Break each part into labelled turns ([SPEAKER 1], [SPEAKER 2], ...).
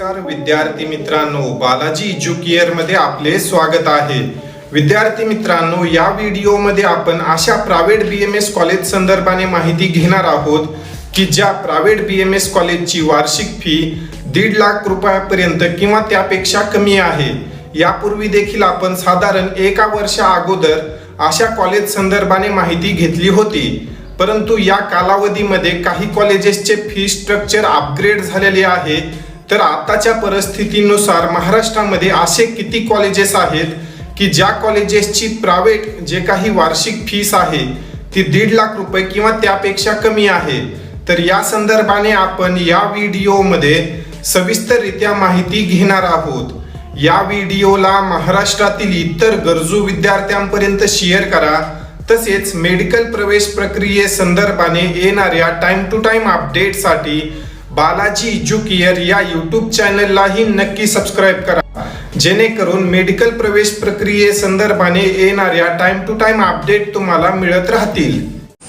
[SPEAKER 1] नमस्कार विद्यार्थी मित्रांनो. बालाजी एज्युकेअरमध्ये आपले स्वागत आहे. विद्यार्थी मित्रांनो या व्हिडिओमध्ये आपण अशा private B M S college संदर्भाने माहिती घेणार आहोत की ज्या प्रायव्हेट बी एम एस कॉलेजची वार्षिक फी दीड लाख रुपयापर्यंत किंवा त्यापेक्षा कमी आहे. यापूर्वी देखील आपण साधारण एका वर्षा अगोदर अशा कॉलेज संदर्भाने माहिती घेतली होती. परंतु या कालावधीमध्ये काही कॉलेजेसचे फी स्ट्रक्चर अपग्रेड झालेले आहे. तर आताच्या परिस्थितीनुसार महाराष्ट्रामध्ये असे किती कॉलेजेस आहेत की ज्या कॉलेजेसची प्रायव्हेट जे काही वार्षिक फीस आहे ती दीड लाख रुपये किंवा त्यापेक्षा कमी आहे. तर या संदर्भाने आपण या व्हिडिओमध्ये सविस्तररित्या माहिती घेणार आहोत. या व्हिडिओला महाराष्ट्रातील इतर गरजू विद्यार्थ्यांपर्यंत शेअर करा. तसेच मेडिकल प्रवेश प्रक्रिये संदर्भाने येणाऱ्या टाइम टू टाइम अपडेटसाठी बालाजी एज्युकेअर या यूट्यूब चॅनललाही नक्की सबस्क्राईब करा. जेणेकरून मेडिकल प्रवेश प्रक्रिये संदर्भाने येणाऱ्या टाइम टू टाइम अपडेट तुम्हाला मिळत राहतील.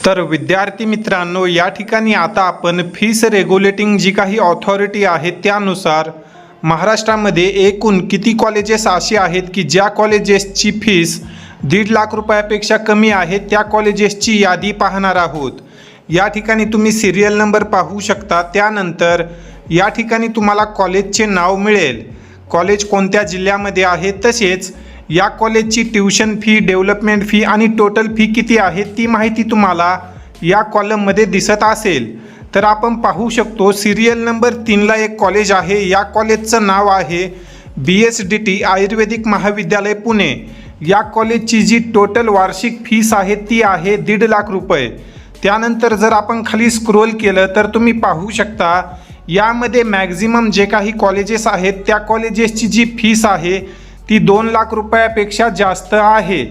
[SPEAKER 1] तर विद्यार्थी मित्रांनो या ठिकाणी आता आपण फीस रेग्युलेटिंग जी काही ऑथॉरिटी आहे त्यानुसार महाराष्ट्रामध्ये एकूण किती कॉलेजेस अशी आहेत की ज्या कॉलेजेसची फीस दीड लाख रुपयापेक्षा कमी आहे त्या कॉलेजेसची यादी पाहणार आहोत. या ठिकाणी तुम्ही सिरियल नंबर पाहू शकता. त्यानंतर या ठिकाणी तुम्हाला कॉलेजचे नाव मिळेल. कॉलेज कोणत्या जिल्ह्यामध्ये आहे? तसेच या कॉलेजची ट्युशन फी डेव्हलपमेंट फी आणि टोटल फी किती आहे? ती माहिती तुम्हाला या कॉलममध्ये दिसत असेल. तर आपण पाहू शकतो सिरियल नंबर तीनला एक कॉलेज आहे. या कॉलेजचं नाव आहे B S D T Ayurvedic महाविद्यालय पुणे. या कॉलेजची जी टोटल वार्षिक फीस आहे ती आहे दीड लाख रुपये. त्यानंतर जर आपण खाली स्क्रोल केलं तर तुम्ही पाहू शकता यामध्ये मॅक्झिमम जे काही कॉलेजेस आहेत त्या कॉलेजेसची जी फीस आहे ती दोन लाख रुपयापेक्षा जास्त आहे.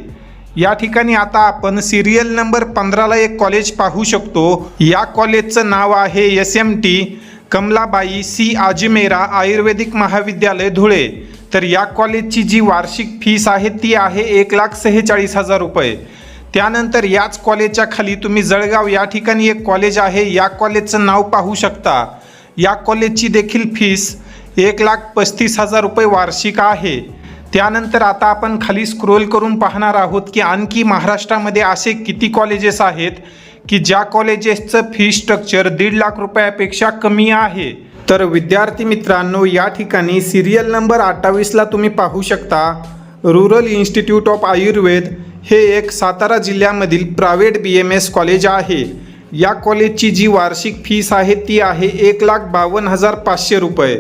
[SPEAKER 1] या ठिकाणी आता आपण सिरियल नंबर पंधराला एक कॉलेज पाहू शकतो. या कॉलेजचं नाव आहे S M T Kamalabai C Ajmera Ayurvedic महाविद्यालय धुळे. तर या कॉलेजची जी वार्षिक फीस आहे ती आहे एक लाख सेहेचाळीस हजार रुपये. त्यानंतर याच कॉलेजच्या खाली तुम्ही जळगाव या ठिकाणी एक कॉलेज आहे. या कॉलेजचं नाव पाहू शकता. या कॉलेजची देखील फीस एक लाख पस्तीस हजार रुपये वार्षिक आहे. त्यानंतर आता आपण खाली स्क्रोल करून पाहणार आहोत की आणखी महाराष्ट्रामध्ये असे किती कॉलेजेस आहेत की ज्या कॉलेजेसचं फी स्ट्रक्चर दीड लाख रुपयापेक्षा कमी आहे. तर विद्यार्थी मित्रांनो या ठिकाणी सिरियल नंबर अठ्ठावीसला तुम्ही पाहू शकता. रुरल इन्स्टिट्यूट ऑफ आयुर्वेद हे एक सातारा जिल्ह्यामधील private B M S college आहे. या कॉलेजची जी वार्षिक फीस आहे ती आहे एक लाख बावन्न हजार पाचशे रुपये.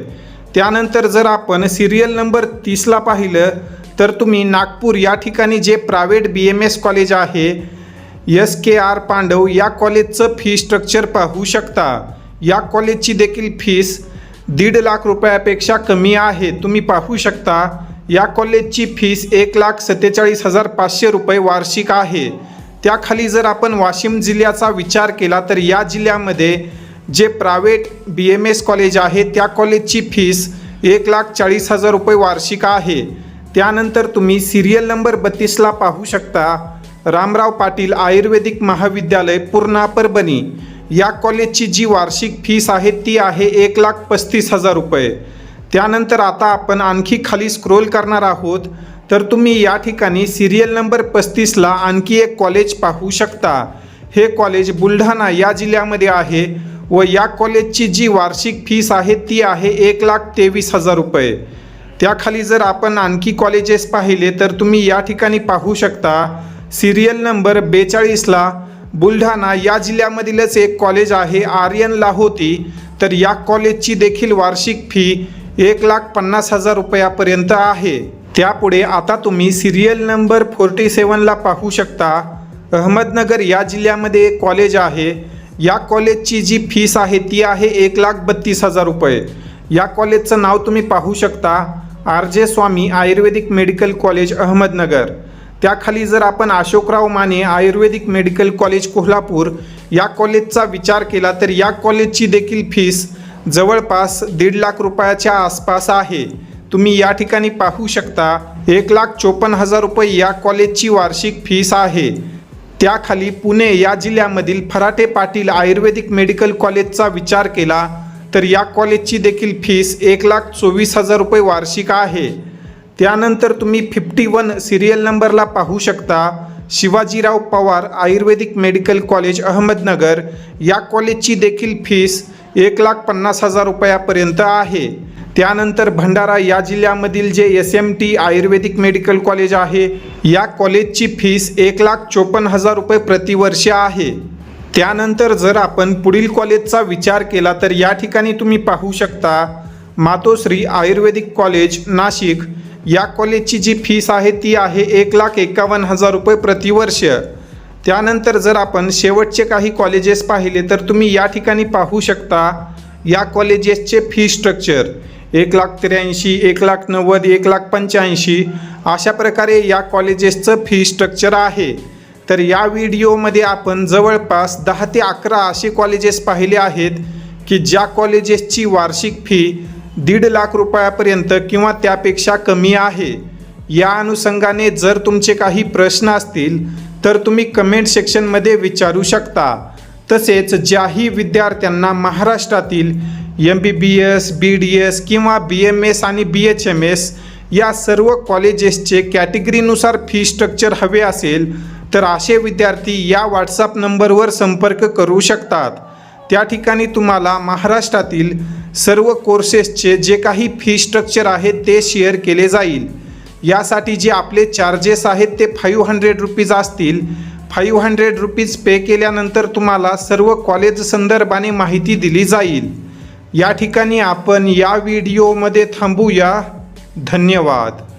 [SPEAKER 1] त्यानंतर जर आपण सिरियल नंबर तीसला पाहिलं तर तुम्ही नागपूर या ठिकाणी जे private B M S college आहे एस के आर पांडव या कॉलेजचं फी स्ट्रक्चर पाहू शकता. या कॉलेजची देखील फीस दीड लाख रुपयापेक्षा कमी आहे. तुम्ही पाहू शकता. या कॉलेजची फीस एक लाख सत्तेचाळीस हजार पाचशे रुपये वार्षिक आहे. त्याखाली जर आपण वाशिम जिल्ह्याचा विचार केला तर या जिल्ह्यामध्ये जे private B M S college आहे त्या कॉलेजची फीस एक लाख चाळीस हजार रुपये वार्षिक आहे. त्यानंतर तुम्ही सिरियल नंबर बत्तीसला पाहू शकता रामराव पाटील आयुर्वेदिक महाविद्यालय पूर्णा परभणी. या कॉलेजची जी वार्षिक फीस आहे ती आहे एक लाख पस्तीस हजार रुपये. त्यानंतर आता आपण आणखी खाली स्क्रोल करणार आहोत. तर तुम्ही या ठिकाणी सिरियल नंबर पस्तीसला आणखी एक कॉलेज पाहू शकता. हे कॉलेज बुलढाणा या जिल्ह्यामध्ये आहे व या कॉलेजची जी वार्षिक फीस आहे ती आहे एक लाख तेवीस हजार रुपये. त्याखाली जर आपण आणखी कॉलेजेस पाहिले तर तुम्ही या ठिकाणी पाहू शकता सिरियल नंबर बेचाळीसला बुलढाणा या जिल्ह्यामधीलच एक कॉलेज आहे आर्यन लाहोती तर या कॉलेजची देखील वार्षिक फी एक लाख पन्नास हजार रुपयापर्यंत आहे. त्यापुढे आता तुम्ही सिरियल नंबर फोर्टी सेवनला पाहू शकता. अहमदनगर या जिल्ह्यामध्ये एक कॉलेज आहे. या कॉलेजची जी फीस आहे ती आहे एक लाख बत्तीस हजार रुपये. या कॉलेजचं नाव तुम्ही पाहू शकता. R J Swami Ayurvedic medical college Ahmednagar. त्याखाली जर आपण अशोकराव माने आयुर्वेदिक मेडिकल कॉलेज कोल्हापूर या कॉलेजचा विचार केला तर या कॉलेजची देखील फीस जवळपास दीड लाख रुपयाच्या आसपास आहे. तुम्ही या ठिकाणी पाहू शकता एक लाख चोपन्न हजार रुपये या कॉलेजची वार्षिक फीस आहे. त्याखाली पुणे या जिल्ह्यामधील फराटे पाटील आयुर्वेदिक मेडिकल कॉलेजचा विचार केला तर या कॉलेजची देखील फीस एक लाख चोवीस हजार रुपये वार्षिक आहे. त्यानंतर तुम्ही फिफ्टी वन सिरियल नंबरला पाहू शकता शिवाजीराव पवार आयुर्वेदिक मेडिकल कॉलेज अहमदनगर. या कॉलेजची देखील फीस एक लाख पन्नास हजार रुपयापर्यंत आहे. त्यानंतर भंडारा या जिल्ह्यामधील J S M T Ayurvedic medical college आहे या कॉलेजची फीस एक लाख चोपन्न हजार रुपये प्रतिवर्ष आहे. त्यानंतर जर आपण पुढील कॉलेजचा विचार केला तर या ठिकाणी तुम्ही पाहू शकता मातोश्री आयुर्वेदिक कॉलेज नाशिक. या कॉलेजची जी फीस आहे ती आहे एक लाख एकावन्न हजार रुपये प्रतिवर्ष. त्यानंतर जर आपण शेवटचे काही कॉलेजेस पाहिले तर तुम्ही या ठिकाणी पाहू शकता या कॉलेजेसचे फी स्ट्रक्चर एक लाख त्र्याऐंशी एक लाख नव्वद एक लाख पंच्याऐंशी अशा प्रकारे या कॉलेजेसचं फी स्ट्रक्चर आहे. तर या व्हिडिओमध्ये आपण जवळपास दहा ते अकरा असे कॉलेजेस पाहिले आहेत की ज्या कॉलेजेसची वार्षिक फी दीड लाख रुपयापर्यंत किंवा त्यापेक्षा कमी आहे. या अनुषंगाने जर तुमचे काही प्रश्न असतील तर तुम्ही कमेंट सेक्शनमध्ये विचारू शकता. तसेच ज्याही विद्यार्थ्यांना महाराष्ट्रातील M B B S B D S किंवा बी एम एस आणि बी एच एम एस या सर्व कॉलेजेसचे कॅटेगरीनुसार फी स्ट्रक्चर हवे असेल तर असे विद्यार्थी या व्हॉट्सअप नंबरवर संपर्क करू शकतात. त्या ठिकाणी तुम्हाला महाराष्ट्रातील सर्व कोर्सेसचे जे काही फी स्ट्रक्चर आहे ते शेअर केले जाईल. यासाठी जे आपले चार्जेस आहेत ते फाईव्ह हंड्रेड रुपीज असतील. फाईव्ह हंड्रेड रुपीज पे केल्यानंतर तुम्हाला सर्व कॉलेज संदर्भाने माहिती दिली जाईल. या ठिकाणी आपण या व्हिडिओमध्ये थांबूया. धन्यवाद.